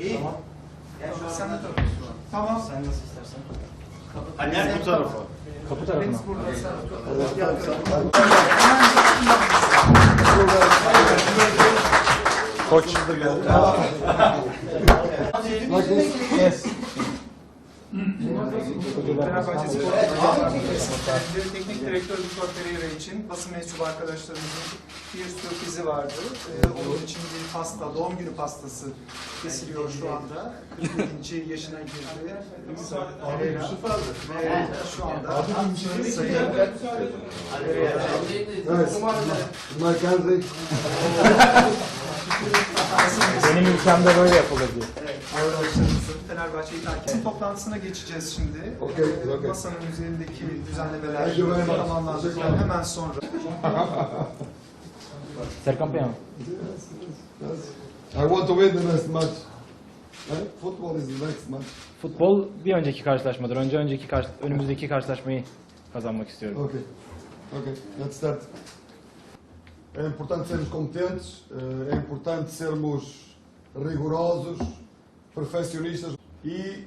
İyi. Tamam. Yani şu an sen de takıyorsun. Tamam. Sen nasıl istersen. Annem bu tarafa. Kapı tarafına. Biz burada sen Koç. Yes. Fenerbahçe Spor Kulübü Teknik Direktör Vitor Pereira için basın mensubu arkadaşlarımızın bir sürprizi vardı. Ee, onun için bir pasta, doğum günü pastası kesiliyor şu anda. 47. yaşına girdi. Pereira. Ve şu anda Sayın Pereira. Benim ülkemde böyle yapılır diye. Evet, arkadaşlarımızın Fenerbahçe'yi takip toplantısına geçeceğiz şimdi. Okey, Ee, okey. Masanın üzerindeki düzenlemeler tamamlandıktan hemen sonra. Serkan Peyan. I want to win the next match. Football is the next match. Futbol bir önceki karşılaşmadır. Önce önceki karşı, önümüzdeki karşılaşmayı kazanmak istiyorum. Ok. Ok, let's start. É importante sermos competentes, é importante sermos rigorosos, perfeccionistas e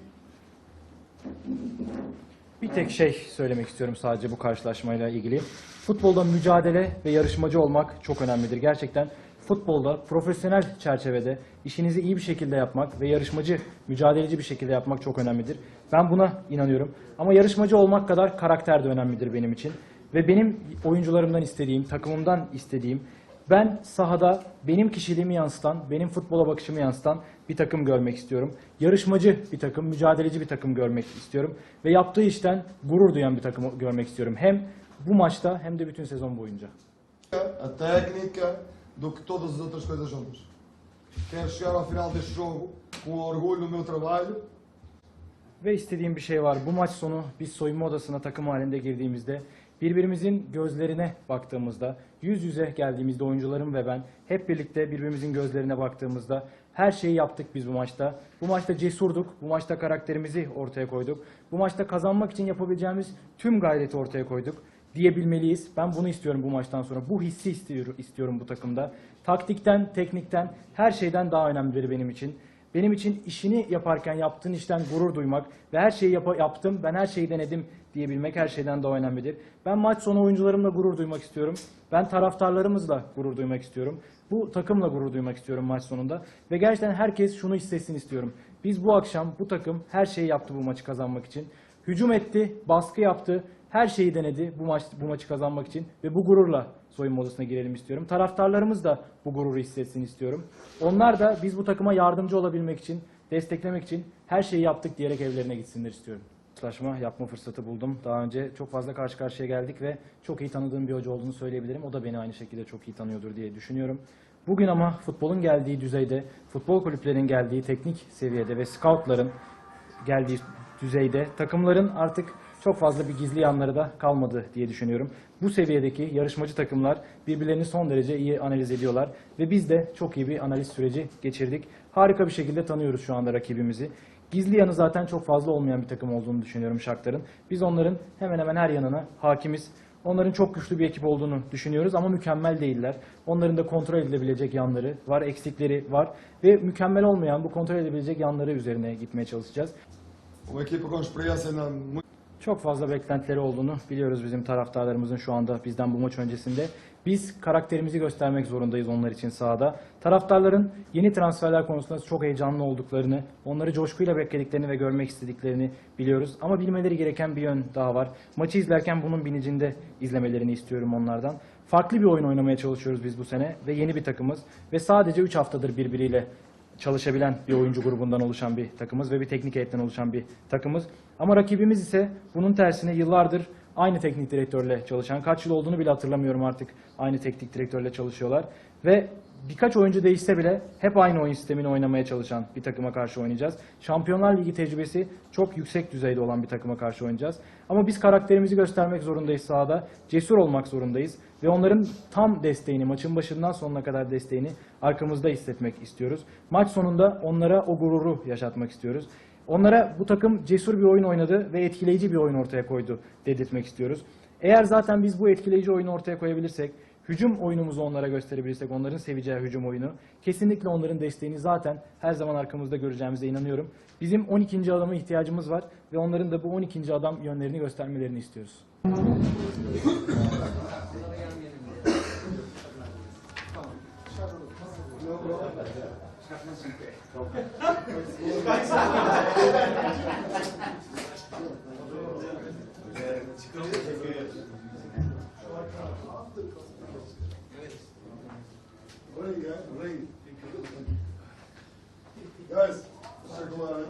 Bir tek şey söylemek istiyorum sadece bu karşılaşmayla ilgili. Futbolda mücadele ve yarışmacı olmak çok önemlidir. Gerçekten futbolda profesyonel çerçevede işinizi iyi bir şekilde yapmak ve yarışmacı, mücadeleci bir şekilde yapmak çok önemlidir. Ben buna inanıyorum. Ama yarışmacı olmak kadar karakter de önemlidir benim için. Ve benim oyuncularımdan istediğim, takımımdan istediğim, ben sahada benim kişiliğimi yansıtan, benim futbola bakışımı yansıtan bir takım görmek istiyorum. Yarışmacı bir takım, mücadeleci bir takım görmek istiyorum. Ve yaptığı işten gurur duyan bir takım görmek istiyorum. Hem bu maçta hem de bütün sezon boyunca. a técnica do que todas as outras coisas juntas. Quero chegar ao final deste jogo com orgulho no meu trabalho, Ve istediğim bir şey var. Bu maç sonu biz soyunma odasına takım halinde girdiğimizde birbirimizin gözlerine baktığımızda, yüz yüze geldiğimizde oyuncularım ve ben hep birlikte birbirimizin gözlerine baktığımızda her şeyi yaptık biz bu maçta. Bu maçta cesurduk, bu maçta karakterimizi ortaya koyduk. Bu maçta kazanmak için yapabileceğimiz tüm gayreti ortaya koyduk diyebilmeliyiz. Ben bunu istiyorum bu maçtan sonra. Bu hissi istiyorum, bu takımda. Taktikten, teknikten, her şeyden daha önemlidir benim için. Benim için işini yaparken yaptığın işten gurur duymak ve her şeyi yapa- yaptım, ben her şeyi denedim diyebilmek her şeyden daha önemlidir. Ben maç sonu oyuncularımla gurur duymak istiyorum. Ben taraftarlarımızla gurur duymak istiyorum. Bu takımla gurur duymak istiyorum maç sonunda. Ve gerçekten herkes şunu hissetsin istiyorum. Biz bu akşam bu takım her şeyi yaptı bu maçı kazanmak için. Hücum etti, baskı yaptı, her şeyi denedi bu maç bu maçı kazanmak için ve bu gururla soyunma odasına girelim istiyorum. Taraftarlarımız da bu gururu hissetsin istiyorum. Onlar da biz bu takıma yardımcı olabilmek için, desteklemek için her şeyi yaptık diyerek evlerine gitsinler istiyorum. Karşılaşma yapma fırsatı buldum. Daha önce çok fazla karşı karşıya geldik ve çok iyi tanıdığım bir hoca olduğunu söyleyebilirim. O da beni aynı şekilde çok iyi tanıyordur diye düşünüyorum. Bugün ama futbolun geldiği düzeyde, futbol kulüplerinin geldiği teknik seviyede ve scoutların geldiği düzeyde takımların artık çok fazla bir gizli yanları da kalmadı diye düşünüyorum. Bu seviyedeki yarışmacı takımlar birbirlerini son derece iyi analiz ediyorlar ve biz de çok iyi bir analiz süreci geçirdik. Harika bir şekilde tanıyoruz şu anda rakibimizi. Gizli yanı zaten çok fazla olmayan bir takım olduğunu düşünüyorum Shakhtar'ın. Biz onların hemen hemen her yanına hakimiz. Onların çok güçlü bir ekip olduğunu düşünüyoruz ama mükemmel değiller. Onların da kontrol edilebilecek yanları var, eksikleri var ve mükemmel olmayan bu kontrol edilebilecek yanları üzerine gitmeye çalışacağız. com experiência na, muito Çok fazla beklentileri olduğunu biliyoruz bizim taraftarlarımızın şu anda bizden bu maç öncesinde. Biz karakterimizi göstermek zorundayız onlar için sahada. Taraftarların yeni transferler konusunda çok heyecanlı olduklarını, onları coşkuyla beklediklerini ve görmek istediklerini biliyoruz. Ama bilmeleri gereken bir yön daha var. Maçı izlerken bunun bilincinde izlemelerini istiyorum onlardan. Farklı bir oyun oynamaya çalışıyoruz biz bu sene ve yeni bir takımız. Ve sadece 3 haftadır birbiriyle çalışabilen bir oyuncu grubundan oluşan bir takımız ve bir teknik heyetten oluşan bir takımız. Ama rakibimiz ise bunun tersine yıllardır aynı teknik direktörle çalışan, kaç yıl olduğunu bile hatırlamıyorum artık aynı teknik direktörle çalışıyorlar. Ve birkaç oyuncu değişse bile hep aynı oyun sistemini oynamaya çalışan bir takıma karşı oynayacağız. Şampiyonlar Ligi tecrübesi çok yüksek düzeyde olan bir takıma karşı oynayacağız. Ama biz karakterimizi göstermek zorundayız sahada. Cesur olmak zorundayız. Ve onların tam desteğini, maçın başından sonuna kadar desteğini arkamızda hissetmek istiyoruz. Maç sonunda onlara o gururu yaşatmak istiyoruz. Onlara bu takım cesur bir oyun oynadı ve etkileyici bir oyun ortaya koydu dedirtmek istiyoruz. Eğer zaten biz bu etkileyici oyunu ortaya koyabilirsek, hücum oyunumuzu onlara gösterebilirsek, onların seveceği hücum oyunu, kesinlikle onların desteğini zaten her zaman arkamızda göreceğimize inanıyorum. Bizim 12. adama ihtiyacımız var ve onların da bu 12. adam yönlerini göstermelerini istiyoruz. Rain, guys, rain. Guys, teşekkürler.